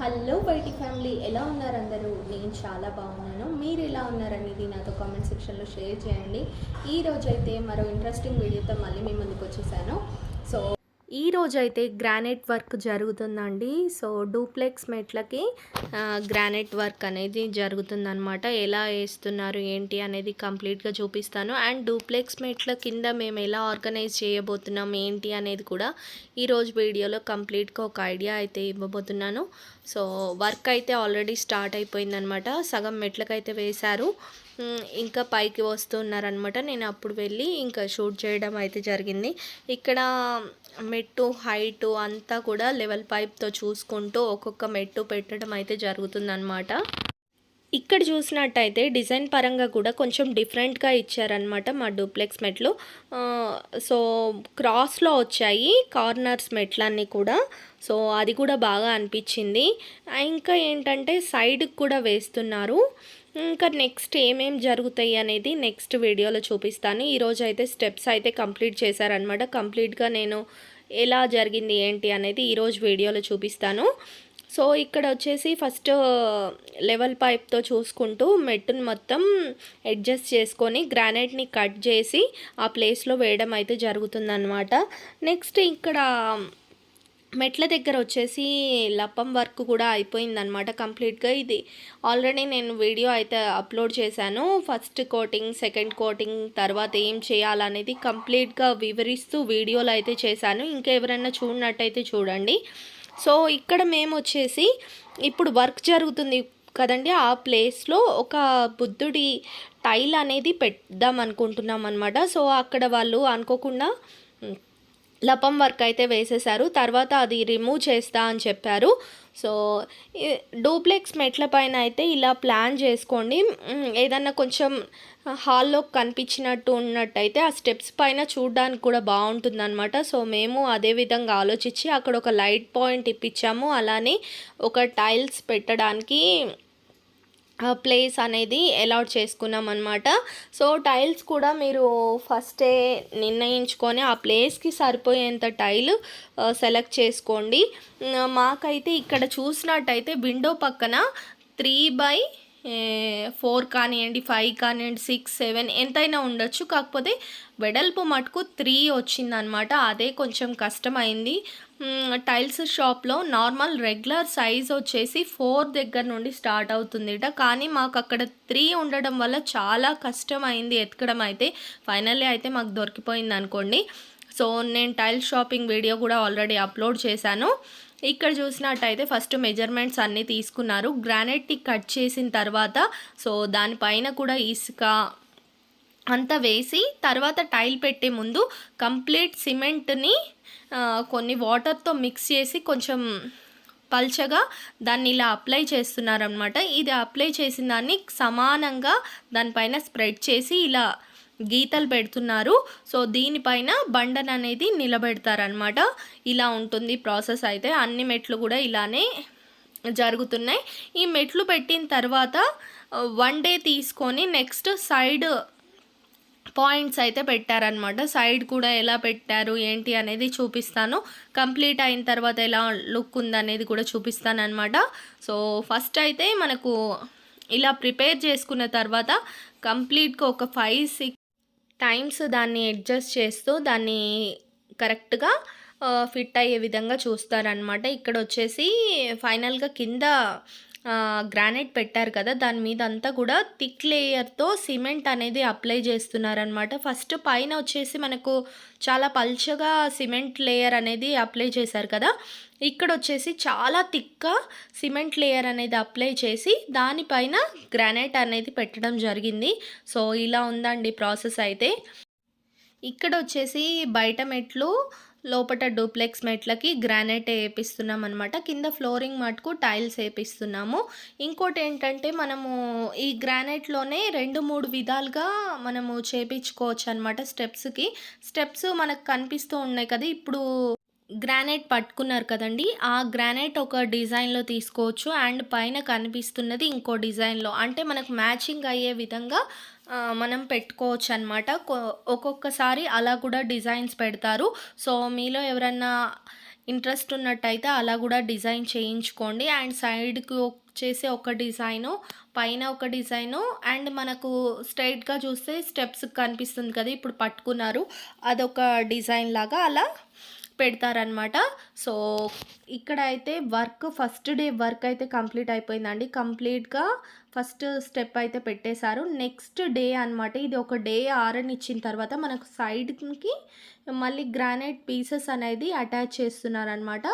Hello బయటి family ఎలా ఉన్నారు అందరూ? నేను చాలా బాగున్నాను. మీరు ఎలా ఉన్నారనేది నాతో కామెంట్ సెక్షన్లో షేర్ చేయండి. ఈ రోజైతే మరో ఇంట్రెస్టింగ్ వీడియోతో మళ్ళీ మీ ముందుకు వచ్చేసాను. సో ఈ రోజైతే గ్రానైట్ వర్క్ జరుగుతుందండి. సో డూప్లెక్స్ మెట్లకి గ్రానైట్ వర్క్ అనేది జరుగుతుందనమాట ఎలా వేస్తున్నారు ఏంటి అనేది కంప్లీట్గా చూపిస్తాను. అండ్ డూప్లెక్స్ మెట్ల కింద మేము ఎలా ఆర్గనైజ్ చేయబోతున్నాం ఏంటి అనేది కూడా ఈరోజు వీడియోలో కంప్లీట్గా ఒక ఐడియా అయితే ఇవ్వబోతున్నాను. సో వర్క్ అయితే ఆల్రెడీ స్టార్ట్ అయిపోయిందనమాట. సగం మెట్లకైతే వేశారు. ఇంకా పైకి వస్తున్నారనమాట. నేను అప్పుడు వెళ్ళి ఇంకా షూట్ చేయడం అయితే జరిగింది. ఇక్కడ మెట్టు హైట్ అంతా కూడా లెవెల్ పైప్తో చూసుకుంటూ ఒక్కొక్క మెట్టు పెట్టడం అయితే జరుగుతుందన్నమాట ఇక్కడ చూసినట్టయితే డిజైన్ పరంగా కూడా కొంచెం డిఫరెంట్గా ఇచ్చారనమాట మా డూప్లెక్స్ మెట్లు. సో క్రాస్లో వచ్చాయి కార్నర్స్ మెట్లన్నీ కూడా. సో అది కూడా బాగా అనిపించింది. ఇంకా ఏంటంటే సైడ్కి కూడా వేస్తున్నారు. ఇంకా నెక్స్ట్ ఏమేం జరుగుతాయి అనేది నెక్స్ట్ వీడియోలో చూపిస్తాను. ఈరోజు అయితే స్టెప్స్ అయితే కంప్లీట్ చేశారనమాట కంప్లీట్గా నేను ఎలా జరిగింది ఏంటి అనేది ఈరోజు వీడియోలో చూపిస్తాను. సో ఇక్కడ వచ్చేసి ఫస్ట్ లెవెల్ పైప్తో చూసుకుంటూ మెట్టును మొత్తం అడ్జస్ట్ చేసుకొని గ్రానైట్ని కట్ చేసి ఆ ప్లేస్లో వేయడం అయితే జరుగుతుందన్నమాట. నెక్స్ట్ ఇక్కడ మెట్ల దగ్గర వచ్చేసి లప్పం వర్క్ కూడా అయిపోయిందనమాట కంప్లీట్గా ఇది ఆల్రెడీ నేను వీడియో అయితే అప్లోడ్ చేశాను. ఫస్ట్ కోటింగ్ సెకండ్ కోటింగ్ తర్వాత ఏం చేయాలనేది కంప్లీట్గా వివరిస్తూ వీడియోలు అయితే చేశాను. ఇంకా ఎవరైనా చూడనట్టయితే చూడండి. సో ఇక్కడ మేము వచ్చేసి ఇప్పుడు వర్క్ జరుగుతుంది కదండి ఆ ప్లేస్లో ఒక బుద్ధుడి టైల్ అనేది పెడదాం అనుకుంటున్నాం అనమాట సో అక్కడ వాళ్ళు అనుకోకుండా లపం వర్క్ అయితే వేసేశారు. తర్వాత అది రిమూవ్ చేస్తా అని చెప్పారు. సో డూప్లెక్స్ మెట్ల పైన అయితే ఇలా ప్లాన్ చేసుకోండి. ఏదన్నా కొంచెం హాల్లో కనిపించినట్టు ఉన్నట్టయితే ఆ స్టెప్స్ పైన చూడడానికి కూడా బాగుంటుంది అనమాట సో మేము అదే విధంగా ఆలోచించి అక్కడ ఒక లైట్ పాయింట్ ఇప్పించాము. అలానే ఒక టైల్స్ పెట్టడానికి ప్లేస్ అనేది అలాట్ చేసుకున్నాం అనమాట సో టైల్స్ కూడా మీరు ఫస్టే నిర్ణయించుకొని ఆ ప్లేస్కి సరిపోయేంత టైల్ సెలెక్ట్ చేసుకోండి. మాకైతే ఇక్కడ చూసినట్టయితే విండో పక్కన త్రీ బై ఫోర్ కానివ్వండి ఫైవ్ కానివ్వండి సిక్స్ సెవెన్ ఎంతైనా ఉండొచ్చు. కాకపోతే వెడల్పు మటుకు త్రీ వచ్చిందనమాట అదే కొంచెం కష్టమైంది. టైల్స్ షాప్లో నార్మల్ రెగ్యులర్ సైజ్ వచ్చేసి ఫోర్ దగ్గర నుండి స్టార్ట్ అవుతుందిట. కానీ మాకు అక్కడ త్రీ ఉండడం వల్ల చాలా కష్టమైంది ఎతకడం అయితే. ఫైనల్లీ అయితే మాకు దొరికిపోయింది అనుకోండి. సో నేను టైల్ షాపింగ్ వీడియో కూడా ఆల్రెడీ అప్లోడ్ చేశాను. ఇక్కడ చూసినట్టయితే ఫస్ట్ మెజర్మెంట్స్ అన్నీ తీసుకున్నారు. గ్రానైట్ని కట్ చేసిన తర్వాత సో దానిపైన కూడా ఇసుక అంతా వేసి తర్వాత టైల్ పెట్టే ముందు కంప్లీట్ సిమెంట్ని కొన్ని వాటర్తో మిక్స్ చేసి కొంచెం పల్చగా దాన్ని ఇలా అప్లై చేస్తున్నారనమాట ఇది అప్లై చేసిన దాన్ని సమానంగా దానిపైన స్ప్రెడ్ చేసి ఇలా గీతలు పెడుతున్నారు. సో దీనిపైన బండన్ అనేది నిలబెడతారనమాట ఇలా ఉంటుంది ప్రాసెస్ అయితే. అన్ని మెట్లు కూడా ఇలానే జరుగుతున్నాయి. ఈ మెట్లు పెట్టిన తర్వాత వన్ డే తీసుకొని నెక్స్ట్ సైడ్ పాయింట్స్ అయితే పెట్టారనమాట సైడ్ కూడా ఎలా పెట్టారు ఏంటి అనేది చూపిస్తాను. కంప్లీట్ అయిన తర్వాత ఎలా లుక్ ఉందనేది కూడా చూపిస్తాను అనమాట సో ఫస్ట్ అయితే మనకు ఇలా ప్రిపేర్ చేసుకున్న తర్వాత కంప్లీట్గా ఒక ఫైవ్ సిక్స్ టైమ్స్ దాన్ని అడ్జస్ట్ చేస్తూ దాన్ని కరెక్ట్గా ఫిట్ అయ్యే విధంగా చూస్తారనమాట ఇక్కడ వచ్చేసి ఫైనల్గా కింద గ్రానైట్ పెట్టారు కదా దాని మీద అంతా కూడా థిక్ లేయర్తో సిమెంట్ అనేది అప్లై చేస్తున్నారనమాట ఫస్ట్ పైన వచ్చేసి మనకు చాలా పల్చగా సిమెంట్ లేయర్ అనేది అప్లై చేశారు కదా ఇక్కడ వచ్చేసి చాలా థిక్గా సిమెంట్ లేయర్ అనేది అప్లై చేసి దానిపైన గ్రానైట్ అనేది పెట్టడం జరిగింది. సో ఇలా ఉందండి ప్రాసెస్ అయితే. ఇక్కడ వచ్చేసి బయట మెట్లు లోపల డూప్లెక్స్ మెట్లకి గ్రానైట్ వేపిస్తున్నాం అనమాట కింద ఫ్లోరింగ్ మటుకు టైల్స్ వేపిస్తున్నాము. ఇంకోటి ఏంటంటే మనము ఈ గ్రానైట్లోనే రెండు మూడు విధాలుగా మనము చేపించుకోవచ్చు అనమాట స్టెప్స్కి. స్టెప్స్ మనకు కనిపిస్తూ ఉన్నాయి కదా ఇప్పుడు గ్రానైట్ పట్టుకున్నారు కదండి. ఆ గ్రానైట్ ఒక డిజైన్లో తీసుకోవచ్చు. అండ్ పైన కనిపిస్తున్నది ఇంకో డిజైన్లో. అంటే మనకు మ్యాచింగ్ అయ్యే విధంగా మనం పెట్టుకోవచ్చు అనమాట ఒక్కొక్కసారి అలా కూడా డిజైన్స్ పెడతారు. సో మీలో ఎవరన్నా ఇంట్రెస్ట్ ఉన్నట్టయితే అలా కూడా డిజైన్ చేయించుకోండి. అండ్ సైడ్కి వచ్చేసి ఒక డిజైను పైన ఒక డిజైను అండ్ మనకు స్ట్రైట్గా చూస్తే స్టెప్స్ కనిపిస్తుంది కదా ఇప్పుడు పట్టుకున్నారు. అదొక డిజైన్ లాగా అలా పెడతారనమాట సో ఇక్కడ అయితే వర్క్ ఫస్ట్ డే వర్క్ అయితే కంప్లీట్ అయిపోయిందండి. కంప్లీట్గా ఫస్ట్ స్టెప్ అయితే పెట్టేశారు. నెక్స్ట్ డే అనమాట ఇది ఒక డే ఆరనిచ్చిన తర్వాత మనకు సైడ్కి మళ్ళీ గ్రానైట్ పీసెస్ అనేది అటాచ్ చేస్తున్నారనమాట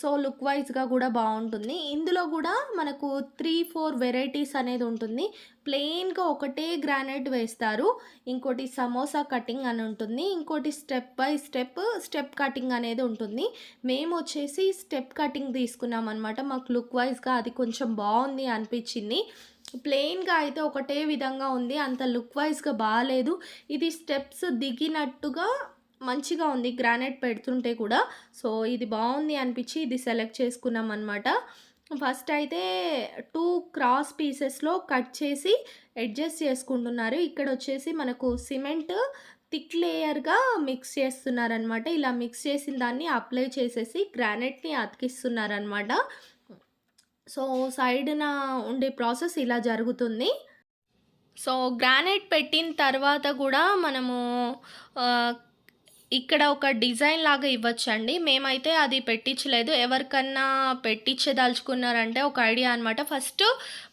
సో లుక్ వైజ్గా కూడా బాగుంటుంది. ఇందులో కూడా మనకు త్రీ ఫోర్ వెరైటీస్ అనేది ఉంటుంది. ప్లెయిన్గా ఒకటే గ్రానైట్ వేస్తారు. ఇంకోటి సమోసా కటింగ్ అని ఉంటుంది. ఇంకోటి step by step step cutting అనేది ఉంటుంది. మేము వచ్చేసి స్టెప్ కటింగ్ తీసుకున్నాం అనమాట మాకు లుక్ వైజ్గా అది కొంచెం బాగుంది అనిపించింది. ప్లెయిన్గా అయితే ఒకటే విధంగా ఉంది. అంత లుక్ వైజ్గా బాగాలేదు ఇది స్టెప్స్ దిగినట్టుగా మంచిగా ఉంది గ్రానైట్ పెడుతుంటే కూడా. సో ఇది బాగుంది అనిపించి ఇది సెలెక్ట్ చేసుకున్నాం అనమాట ఫస్ట్ అయితే టూ క్రాస్ పీసెస్లో కట్ చేసి అడ్జస్ట్ చేసుకుంటున్నారు. ఇక్కడ వచ్చేసి మనకు సిమెంట్ థిక్ లేయర్గా మిక్స్ చేస్తున్నారనమాట ఇలా మిక్స్ చేసిన దాన్ని అప్లై చేసేసి గ్రానైట్ని అతికిస్తున్నారనమాట సో సైడ్న ఉండే ప్రాసెస్ ఇలా జరుగుతుంది. సో గ్రానైట్ పెట్టిన తర్వాత కూడా మనము ఇక్కడ ఒక డిజైన్ లాగా ఇవ్వచ్చండి. మేమైతే అది పెట్టించలేదు. ఎవరికన్నా పెట్టించదలుచుకున్నారంటే ఒక ఐడియా అనమాట ఫస్ట్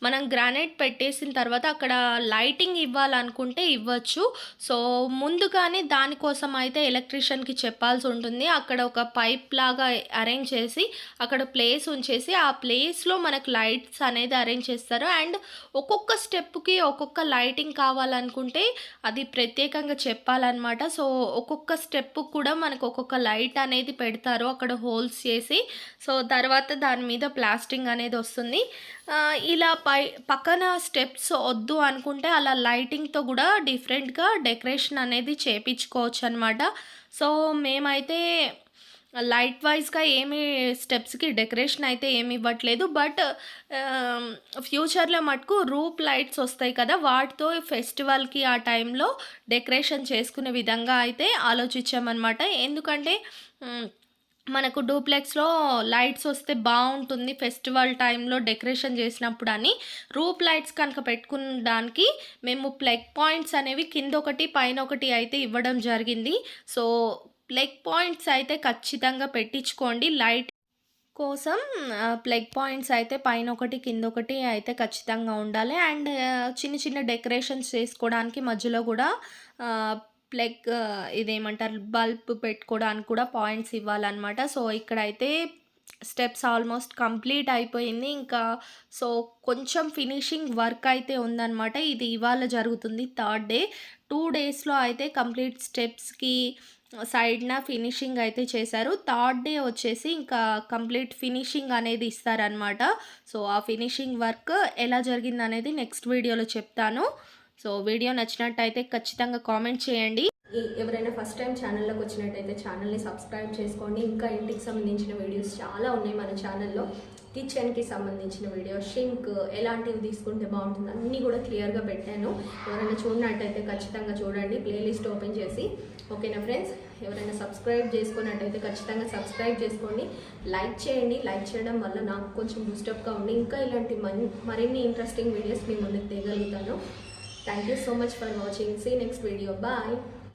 మనం గ్రానైట్ పెట్టేసిన తర్వాత అక్కడ లైటింగ్ ఇవ్వాలనుకుంటే ఇవ్వచ్చు. సో ముందుగానే దానికోసం అయితే ఎలక్ట్రీషియన్కి చెప్పాల్సి ఉంటుంది. అక్కడ ఒక పైప్ లాగా అరేంజ్ చేసి అక్కడ ప్లేస్ ఉంచేసి ఆ ప్లేస్లో మనకు లైట్స్ అనేది అరేంజ్ చేస్తారు. అండ్ ఒక్కొక్క స్టెప్కి ఒక్కొక్క లైటింగ్ కావాలనుకుంటే అది ప్రత్యేకంగా చెప్పాలన్నమాట. సో ఒక్కొక్క స్టెప్ కూడా మనకు ఒక్కొక్క లైట్ అనేది పెడతారు. అక్కడ హోల్స్ చేసి సో తర్వాత దాని మీద ప్లాస్టింగ్ అనేది వస్తుంది. ఇలా పై పక్కన స్టెప్స్ వద్దు అనుకుంటే అలా లైటింగ్తో కూడా డిఫరెంట్గా డెకరేషన్ అనేది చేపించుకోవచ్చు అనమాట సో మేమైతే లైట్ వైజ్గా ఏమి స్టెప్స్కి డెకరేషన్ అయితే ఏమి ఇవ్వట్లేదు. బట్ ఫ్యూచర్లో um, మటుకు రూప్ లైట్స్ వస్తాయి కదా వాటితో ఫెస్టివల్కి ఆ టైంలో డెకరేషన్ చేసుకునే విధంగా అయితే ఆలోచించామన్నమాట. ఎందుకంటే మనకు డూప్లెక్స్లో లైట్స్ వస్తే బాగుంటుంది ఫెస్టివల్ టైంలో డెకరేషన్ చేసినప్పుడు అని. రూప్ లైట్స్ కనుక పెట్టుకునడానికి మేము ప్లగ్ పాయింట్స్ అనేవి కింద ఒకటి పైన ఒకటి అయితే ఇవ్వడం జరిగింది. సో ప్లగ్ పాయింట్స్ అయితే ఖచ్చితంగా పెట్టించుకోండి. లైట్ కోసం ప్లగ్ పాయింట్స్ అయితే పైన ఒకటి కింద ఒకటి అయితే ఖచ్చితంగా ఉండాలి. అండ్ చిన్న చిన్న డెకరేషన్స్ చేసుకోవడానికి మధ్యలో కూడా ప్లగ్ ఇదేమంటారు బల్బ్ పెట్టుకోవడానికి కూడా పాయింట్స్ ఇవ్వాలన్నమాట. సో ఇక్కడైతే స్టెప్స్ ఆల్మోస్ట్ కంప్లీట్ అయిపోయింది. ఇంకా సో కొంచెం ఫినిషింగ్ వర్క్ అయితే ఉందన్నమాట. ఇది ఇవాళ జరుగుతుంది థర్డ్ డే. టూ డేస్లో అయితే కంప్లీట్ స్టెప్స్కి సైడ్న ఫినిషింగ్ అయితే చేశారు. థర్డ్ డే వచ్చేసి ఇంకా కంప్లీట్ ఫినిషింగ్ అనేది ఇస్తారనమాట సో ఆ ఫినిషింగ్ వర్క్ ఎలా జరిగింది అనేది నెక్స్ట్ వీడియోలో చెప్తాను. సో వీడియో నచ్చినట్టయితే ఖచ్చితంగా కామెంట్ చేయండి. ఎవరైనా ఫస్ట్ టైం ఛానల్లోకి వచ్చినట్టయితే ఛానల్ని సబ్స్క్రైబ్ చేసుకోండి. ఇంకా ఇంటికి సంబంధించిన వీడియోస్ చాలా ఉన్నాయి మన ఛానల్లో కిచెన్కి సంబంధించిన వీడియో షింక్ ఎలాంటివి తీసుకుంటే బాగుంటుంది అన్నీ కూడా క్లియర్గా పెట్టాను. ఎవరైనా చూడనట్టయితే ఖచ్చితంగా చూడండి. ప్లేలిస్ట్ ఓపెన్ చేసి. ఓకేనా ఫ్రెండ్స్ ఎవరైనా సబ్స్క్రైబ్ చేసుకున్నట్టయితే ఖచ్చితంగా సబ్స్క్రైబ్ చేసుకోండి. లైక్ చేయండి. లైక్ చేయడం వల్ల నాకు కొంచెం బూస్టప్గా ఉండి ఇంకా ఇలాంటి మరిన్ని ఇంట్రెస్టింగ్ వీడియోస్ మీ ముందుకు తీయగలుగుతాను. Thank you so much for watching see next video bye